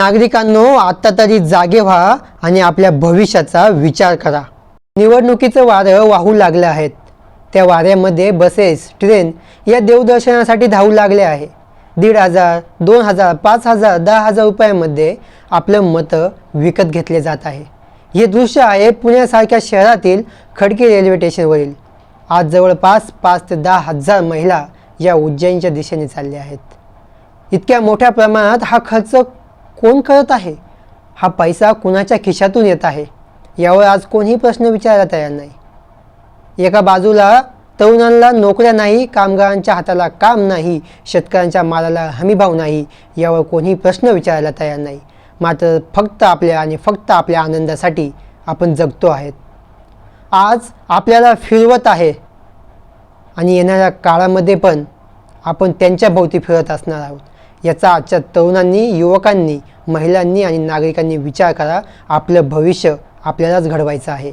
नागरिकांनो आत्ता तरी जागे व्हा आणि आपल्या भविष्याचा विचार करा. निवडणुकीचं वारं वाहू लागलं आहेत. त्या वाऱ्यामध्ये बसेस ट्रेन या देवदर्शनासाठी धावू लागले आहे. दीड हजार दोन हजार पाच हजार दहा हजार रुपयामध्ये आपलं मतं विकत घेतले जात आहे. हे दृश्य आहे पुण्यासारख्या शहरातील खडकी रेल्वे स्टेशनवरील. आज जवळपास पाच ते दहा हजार महिला या उज्जैनच्या दिशेने चालल्या आहेत. इतक्या मोठ्या प्रमाणात हा खर्च कोण करत आहे? हा पैसा कुणाच्या खिशातून येत आहे? यावर आज कोणीही प्रश्न विचारायला तयार नाही. एका बाजूला तरुणांना नोकऱ्या नाही कामगारांच्या हाताला काम नाही शेतकऱ्यांच्या मालाला हमीभाव नाही यावर कोणीही प्रश्न विचारायला तयार नाही. मात्र फक्त आपल्या आणि फक्त आपल्या आनंदासाठी आपण जगतो आहेत. आज आपल्याला फिरवत आहे आणि येणाऱ्या काळामध्ये पण आपण त्यांच्या भोवती फिरत असणार आहोत. याचा आजच्या तरुणांनी युवकांनी महिलांनी आणि नागरिकांनी विचार करा आपलं भविष्य आपल्यालाच घडवायचं आहे.